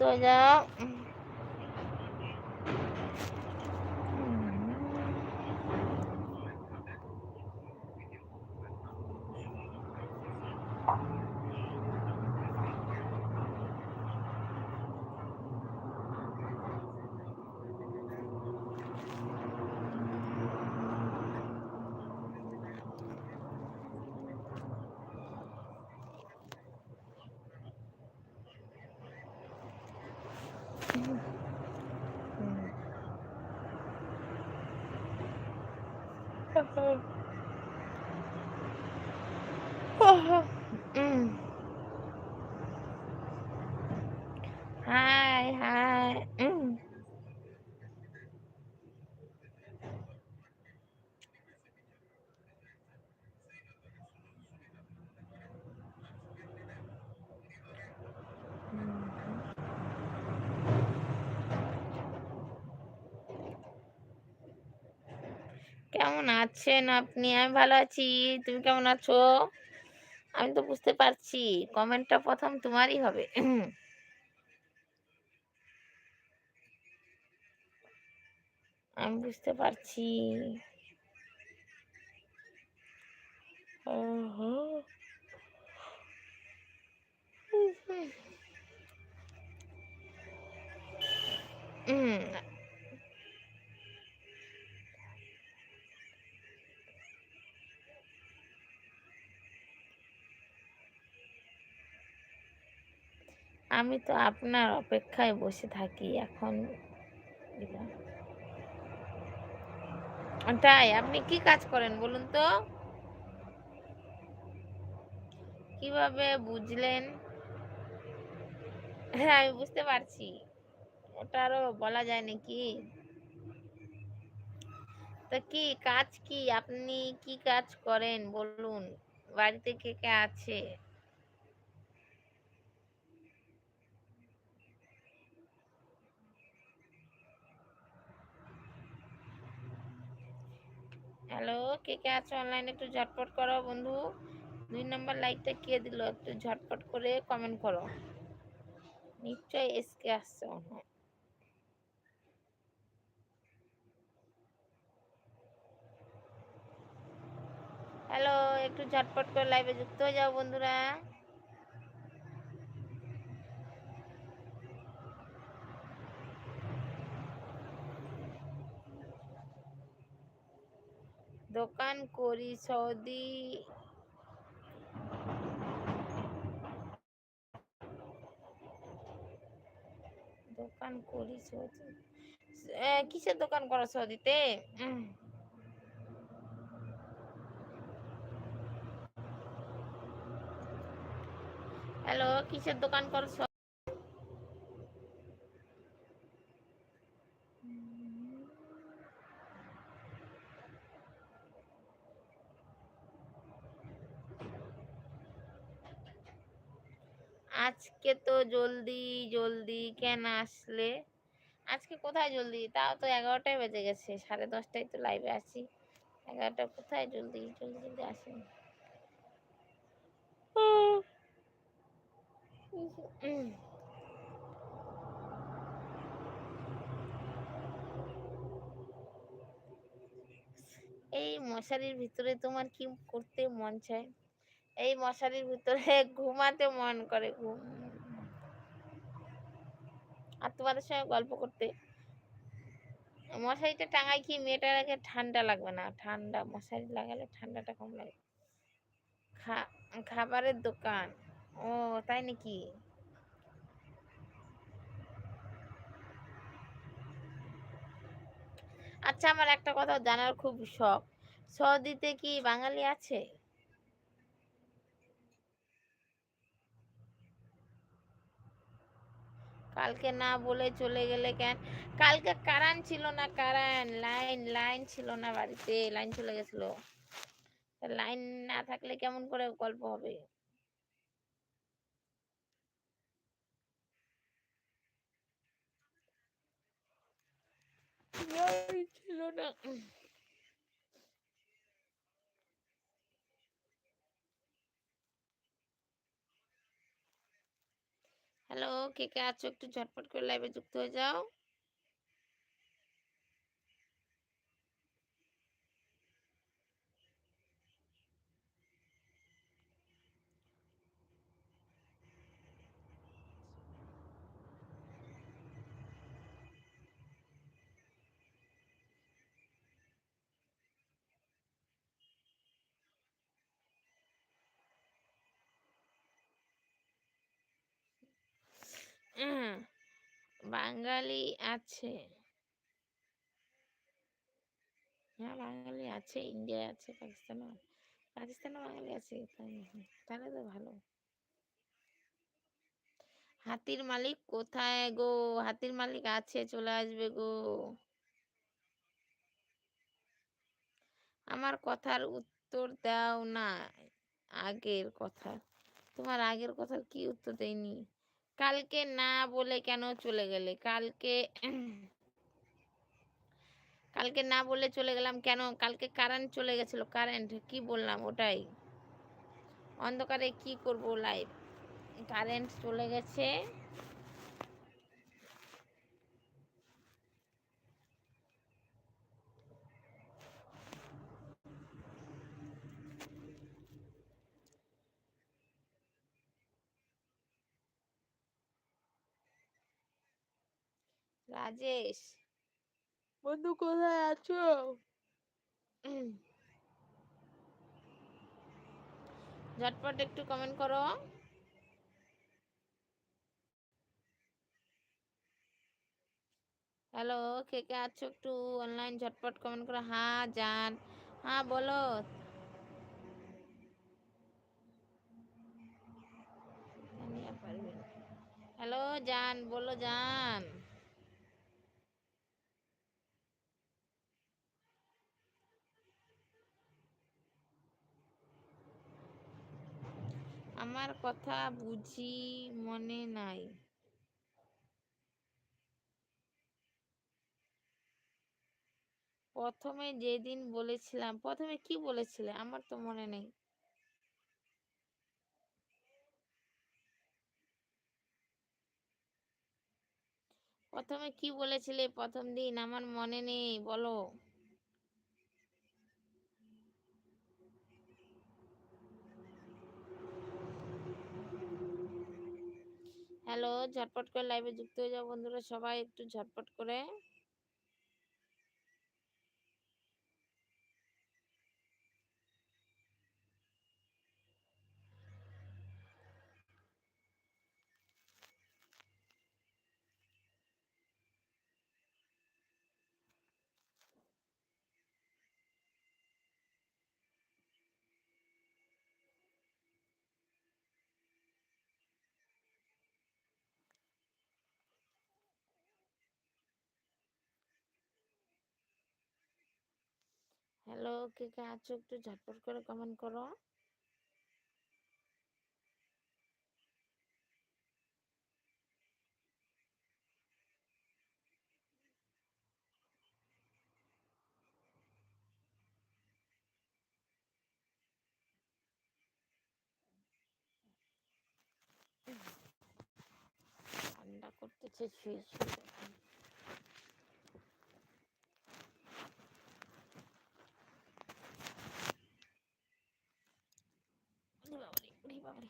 হয়ে যাও Mm. কেমন আছেন আপনি? আমি ভালো আছি। তুমি কেমন আছো? আমি তো বুঝতে পারছি। কমেন্টটা প্রথম তোমারই হবে। আমি বুঝতে পারছি। হুম আমি তো আপনার অপেক্ষায় বসে থাকি এখন। তাই, আপনি কি কাজ করেন বলুন তো? কীভাবে বুঝলেন? হ্যাঁ আমি বুঝতে পারছি। ওটা আরও বলা যায় নাকি? তা কি, কাজ কি? আপনি কি কাজ করেন বলুন? বাড়িতে কে কে আছে? হ্যালো, কে কে আছে অনলাইনে একটু ঝটপট করো বন্ধু। দুই নম্বর লাইকটা কে দিল একটু ঝটপট করে কমেন্ট করো। নিশ্চয় এসকে আসছে হ্যালো, একটু ঝটপট করে লাইভে যুক্ত হয়ে যাও বন্ধুরা। দোকান করি সৌদি দোকান করি সৌদি। এ, কিসের দোকান করো সৌদিতে? উম, হ্যালো কিসের দোকান করো সৌ- আজকে তো জলদি জলদি কেন আসলে? আজকে কোথায় জলদি? তাও তো এগারোটায় বেজে গেছে, সাড়ে দশটায় তো লাইভে আসি এগারোটা কোথায় জলদি জলদি জলদি আসেনি। এই মশারির ভিতরে তোমার কি করতে মন চায়? এই মশারির ভিতরে ঘুমাতে মন করে, ঘুম আর তোমাদের সঙ্গে গল্প করতে। মশারিটা টাঙাই কি মেয়েটার আগে ঠান্ডা লাগবে না? ঠান্ডা, মশারি লাগালে ঠান্ডাটা কম লাগে। খাবারের দোকান। ও, তাই নাকি? আচ্ছা আমার একটা কথা জানার খুব শখ। সৌদিতে কি বাঙালি আছে? কালকে না বলে চলে গেলে কেন? কালকে কারেন্ট ছিল না কারেন্ট লাইন লাইন ছিল না বাড়িতে, লাইন চলে গেছিল। লাইন না থাকলে কেমন করে গল্প হবে? ছিল না। হ্যালো কে কে আছো? একটু ঝটপট করে লাইভে যুক্ত হয়ে যাও। বাঙালি আছে। হ্যাঁ বাঙালি আছে ইন্ডিয়া আছে, পাকিস্তানও আছে। পাকিস্তানেও বাঙালি আছে তাহলে তো ভালো। হাতির মালিক কোথায় গো? হাতির মালিক আছে, চলে আসবে গো। আমার কথার উত্তর দাও না, আগের কথা। তোমার আগের কথার কি উত্তর দেয়নি? কালকে না বলে কেন চলে গেলে? কালকে কালকে না বলে চলে গেলাম কেন? কালকে কারেন্ট চলে গেছিল কারেন্ট কি বললাম ওটাই? অন্ধকারে কি করব লাইভ কারেন্ট চলে গেছে। রাজেশ? বন্ধু কোথায় আছো? ঝটপট একটু কমেন্ট করো। হ্যালো কে কে আছো একটু অনলাইন ঝটপট কমেন্ট করো। হ্যাঁ জান। হ্যাঁ বলো। হ্যালো জান বলো জান। আমার কথা বুঝি মনে নাই। প্রথমে যেদিন বলেছিলাম, প্রথমে কি বলেছিলে? আমার তো মনে নেই। প্রথমে কি বলেছিলে? প্রথম দিন আমার মনে নেই, বলো। হ্যালো ঝটপট করে লাইভে যুক্ত হয়ে যাও বন্ধুরা সবাই একটু ঝটপট করে। হ্যালো কে কে আছো? একটু ঝটপট করে কমেন্ট করো। ঠান্ডা করতেছে শুয়ে শুয়ে ওরে বাবারে, ওরে বাবারে।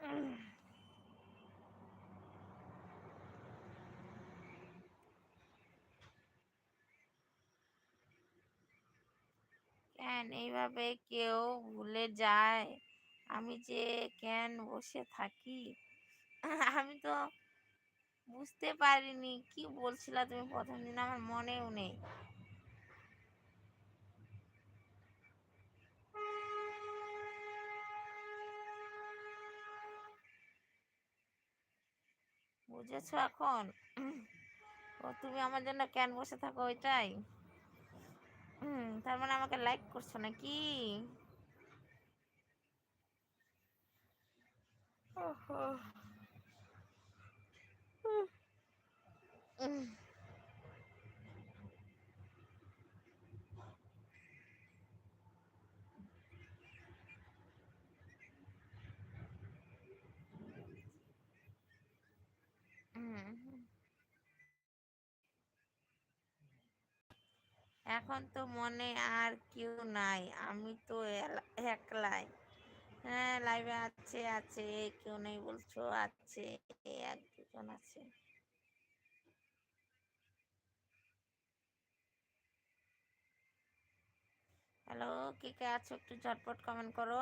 উম। কেন এইভাবে কেউ ভুলে যায়। আমি যে কেন বসে থাকি? আমি তো বুঝতে পারিনি। কি বলছিলা তুমি প্রথম দিন? আমার মনেও নেই। বুঝেছ এখন? তুমি আমার জন্য কেন বসে থাকো ওইটাই? হুম তার মানে আমাকে লাইক করছ নাকি ওহো। উম। এখন তো মনে আর কেউ নাই। আমি তো একলাই। হ্যাঁ লাইভে আছে আছে, কেউ নেই বলছো, আছে, এক দুজন আছে। হ্যালো কে কে আছো একটু ঝটপট কমেন্ট করো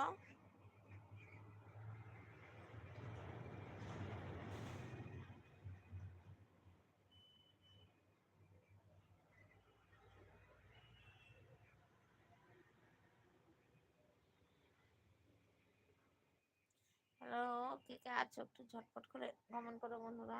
হ্যালো কে কে আছো একটু ঝটপট করে ভ্রমণ করো বন্ধুরা।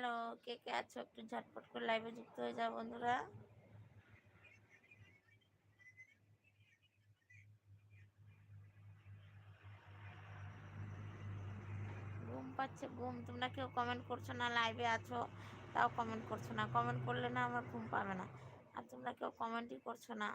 হ্যালো, কে কে আছো? একটু ঝটপট করে লাইভে যুক্ত হয়ে যাও বন্ধুরা। ঘুম পাচ্ছে, ঘুম। তোমরা কেউ কমেন্ট করছ না লাইভে আছো, তাও কমেন্ট করছ না। কমেন্ট করলে না আমার ঘুম পাবে না। আর তোমরা কেউ কমেন্টই করছ না।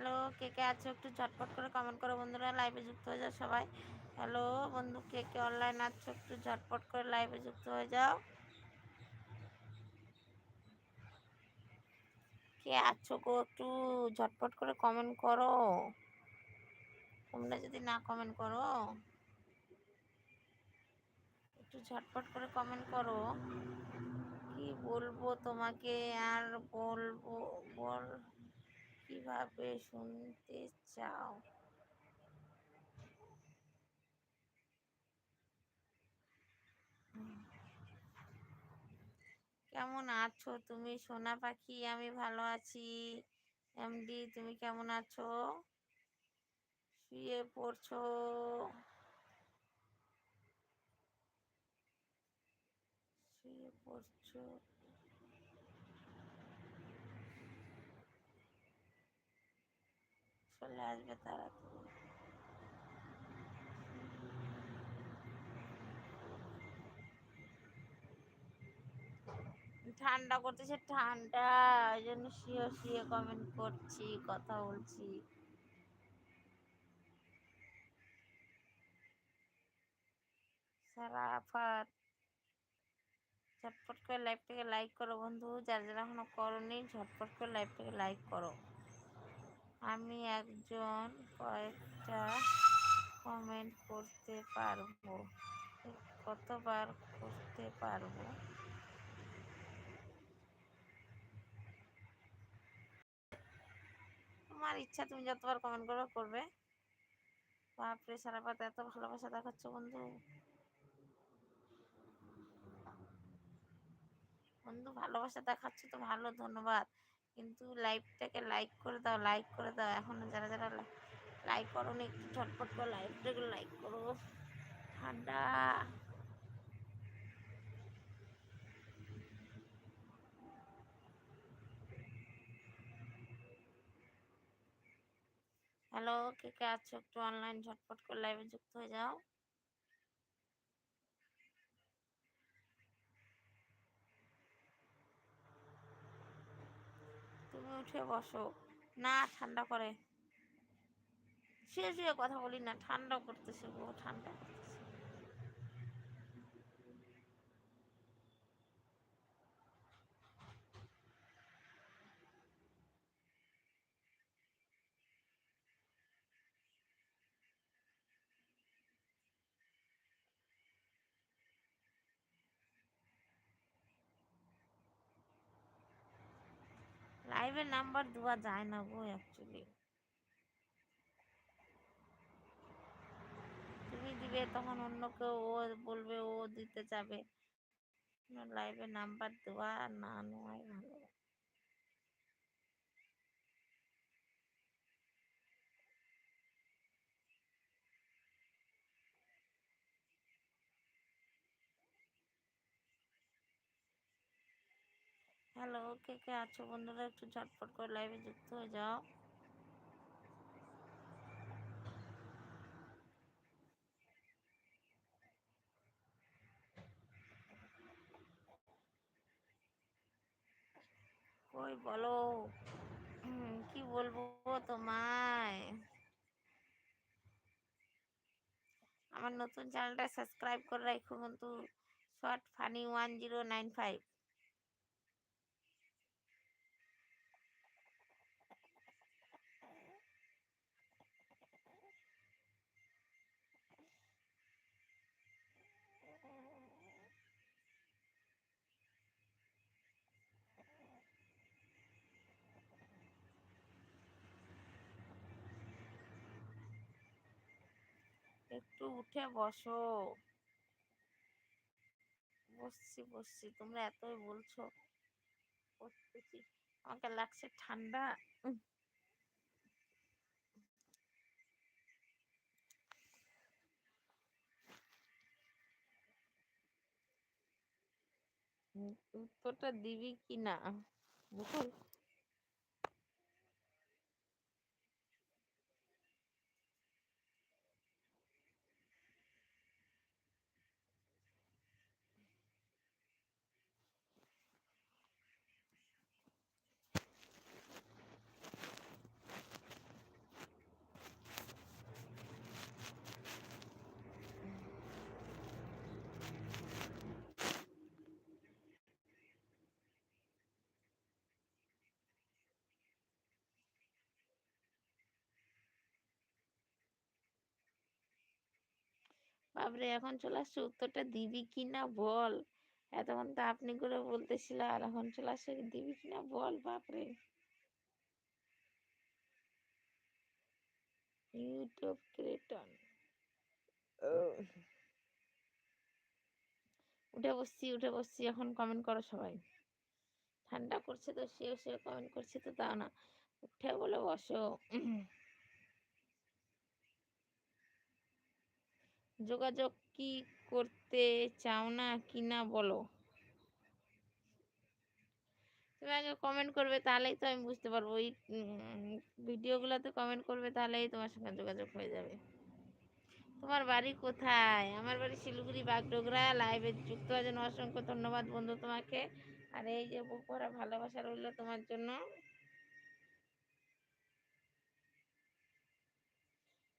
হ্যালো, কে কে আছো? একটু ঝটপট করে কমেন্ট করো বন্ধুরা লাইভে যুক্ত হয়ে যাও সবাই। হ্যালো, বন্ধু, কে কে অনলাইন আছো? একটু ঝটপট করে লাইভে যুক্ত হয়ে যাও। কে আছো গো? একটু ঝটপট করে কমেন্ট করো। তোমরা যদি না কমেন্ট করো, একটু ঝটপট করে কমেন্ট করো। কি বলব তোমাকে? আর বলব, বল কীভাবে শুনতে চাও? কেমন আছো? তুমি সোনা পাখি, আমি ভালো আছি। এমডি, তুমি কেমন আছো? শুয়ে পড়ছো? শুয়ে পড়ছো? চলে আসবে তাড়াতাড়ি। ঠান্ডা করতেছে ঠান্ডা, ওই জন্য শুয়ে শুয়ে কমেন্ট করছি, কথা বলছি। ঝটপট করে লাইভটাকে লাইক করো বন্ধু, যারা যারা এখনও করনি, ঝটপট করে লাইভটাকে লাইক করো। আমি একজন কয়েকটা কমেন্ট করতে পারব। কতবার করতে পারব? তোমার ইচ্ছা, তুমি যতবার কমেন্ট করবে করবে। বাপরে, সারা সারাপাত এত ভালোবাসা দেখাচ্ছ বন্ধু। বন্ধু, ভালোবাসা দেখাচ্ছ তো ভালো, ধন্যবাদ। কিন্তু লাইভটাকে লাইক করে দাও লাইক করে দাও। এখন যারা যারা লাইক করো একটু ঝটপট করে লাইভটাকে লাইক করো। ঠান্ডা। হ্যালো কে কে আছো একটু অনলাইন ঝটপট করে লাইভে যুক্ত হয়ে যাও। তুমি উঠে বসো। না, ঠান্ডা করে। শুয়ে শুয়ে কথা বলি না ঠান্ডা করতেছে গো, ঠান্ডা করতেছে। লাইভের নাম্বার দেওয়া যায় না গো অ্যাকচুয়ালি দিবে, তখন অন্য কেউ ও বলবে, ও দিতে যাবে। লাইভে নাম্বার দেওয়া না নেওয়াই ভালো। হ্যালো, কে কে আছো বন্ধুরা? একটু ঝটপট করে লাইভে যুক্ত হয়ে যাও। কই বলো কি বলব তোমায়? আমার নতুন চ্যানেলটা সাবস্ক্রাইব করে রাখো কিন্তু short funny one zero nine five একটু উঠে বসো। বসছি বসছি। তোমরা এতই বলছো, বসতেছি। আমাকে লাগছে ঠান্ডা। উত্তরটা দিবি কি না? বাবরে এখন চলে আসছে উত্তরটা দিবি কি না বল। এতক্ষণ তো আপনি করে বলতেছিল আর এখন চলে আসছে দিবি কি না বল বাপরে! YouTube creator. উঠে বসছি উঠে বসছি এখন কমেন্ট করো সবাই। ঠান্ডা করছে তো সে সে কমেন্ট করছে তো তা না। উঠে বলে বসো। যোগাযোগ কি করতে চাও না কি না বলো। তুমি আগে কমেন্ট করবে তাহলেই তো আমি বুঝতে পারব। ওই ভিডিওগুলোতে কমেন্ট করবে তাহলেই তোমার সঙ্গে যোগাযোগ হয়ে যাবে। তোমার বাড়ি কোথায়? আমার বাড়ি শিলিগুড়ি বাগডোগরা। লাইভে যুক্ত আছেন অসংখ্য ধন্যবাদ বন্ধু তোমাকে। আর এই যে বুক ভালোবাসা রইল তোমার জন্য।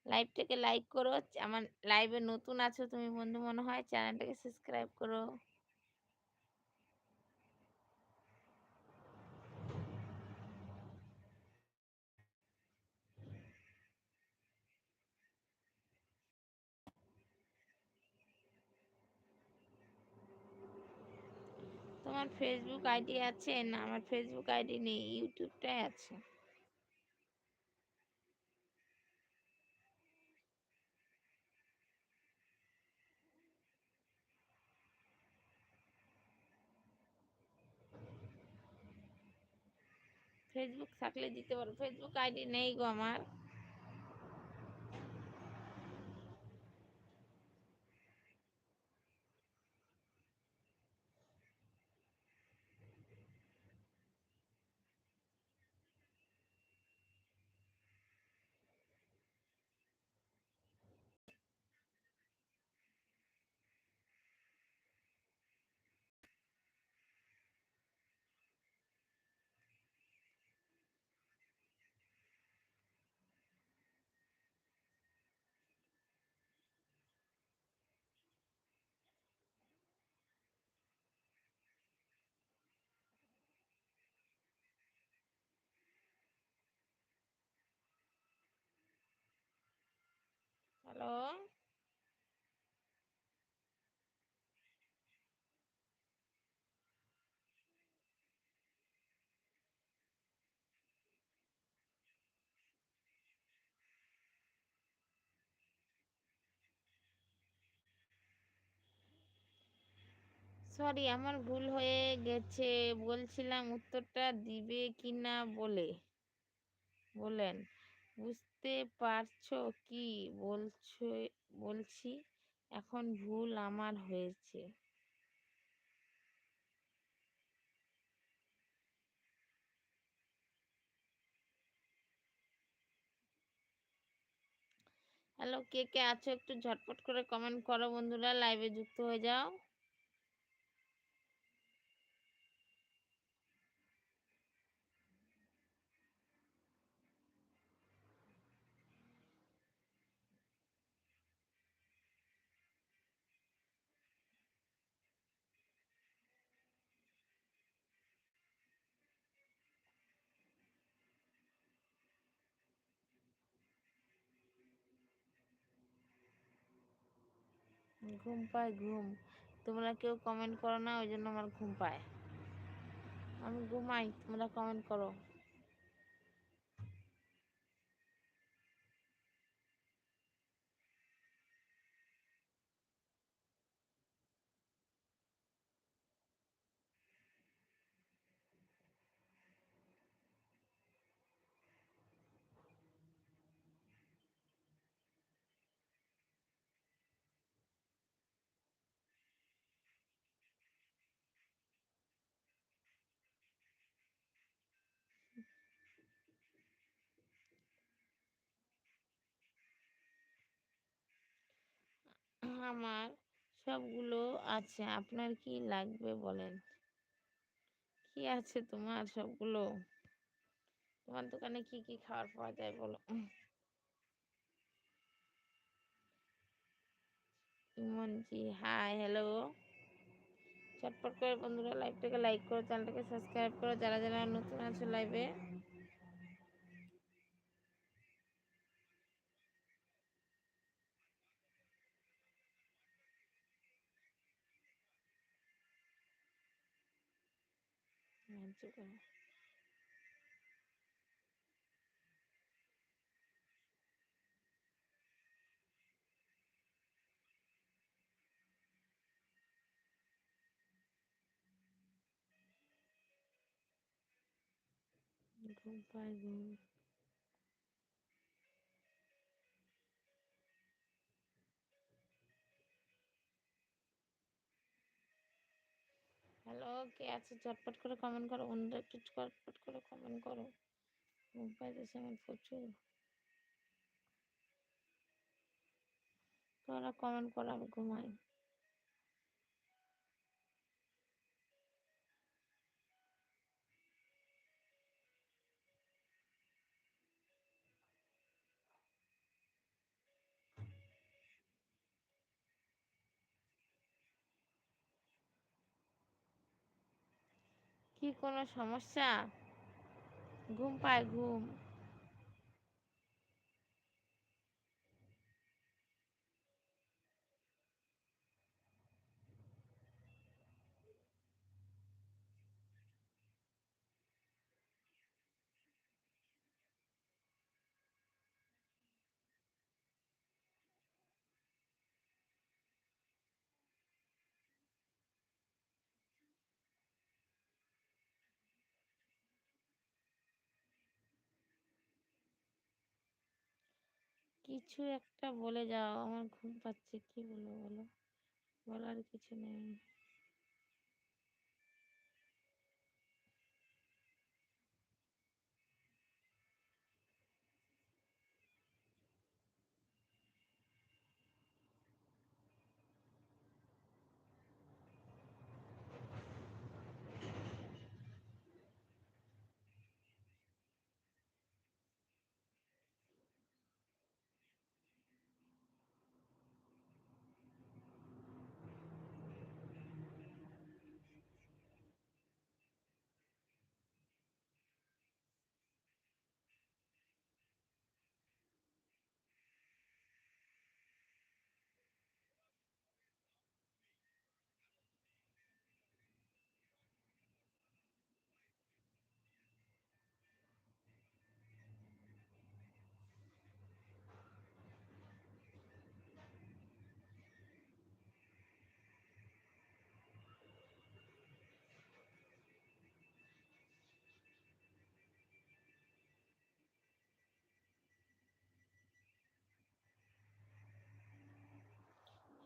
লাইভটাকে লাইক করো। আমার লাইভে নতুন আছো তুমি বন্ধু মনে হয়, চ্যানেলটাকে সাবস্ক্রাইব করো। তোমার ফেসবুক আইডি আছে না? আমার ফেসবুক আইডি নেই ইউটিউবটাই আছে। ফেসবুক থাকলে দিতে পারো। ফেসবুক আইডি নেই গো আমার। সরি আমার ভুল হয়ে গেছে। বলছিলাম উত্তরটা দিবে কিনা বলে। বলেন। বুঝতে পারছ কি বলছো, বলছি? এখন ভুল আমার হয়েছে। হ্যালো, কে কে আছো? একটু ঝটপট করে কমেন্ট করো বন্ধুরা লাইভে যুক্ত হয়ে যাও। ঘুম পায়, ঘুম। তোমরা কেউ কমেন্ট করো না, ওই জন্য আমার ঘুম পায়। আমি ঘুমাই, তোমরা কমেন্ট করো। আমার সবগুলো আছে। আপনার কি লাগবে বলেন? কি আছে তোমার সবগুলো? তোমার দোকানে কি কি খাবার পাওয়া যায় বলো? ইমনজি হাই হ্যালো চটপট করে বন্ধুরা লাইভটাকে লাইক করো চ্যানেলটাকে সাবস্ক্রাইব করো। যারা যারা নতুন আছে লাইভে সাহায্য করো ঘুম পায় ঘুম হ্যালো কে আছে চটপট করে কমেন্ট করো বন্ধুরা একটু চটপট করে কমেন্ট করো। ঘুম পাইতেছে আমার প্রচুর। তোমরা কমেন্ট করো, আমি ঘুমাই। কি কোনো সমস্যা? ঘুম পায় ঘুম। কিছু একটা বলে যাও আমার ঘুম পাচ্ছে কি বলব বলো? বলার কিছু নেই।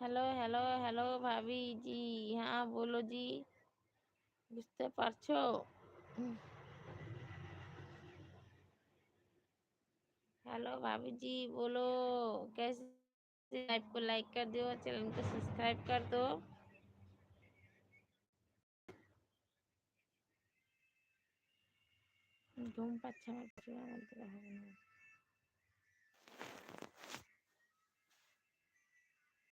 হ্যালো হ্যালো হ্যালো ভাবি জি হ্যাঁ বলো জি বুঝতে পারছো हेलो भाभी जी बोलो कैसे लाइव को लाइक कर दो चैनल को सब्सक्राइब कर दो ঘুম পাচ্ছে আমার পুরো আমার দ্বারা হবে না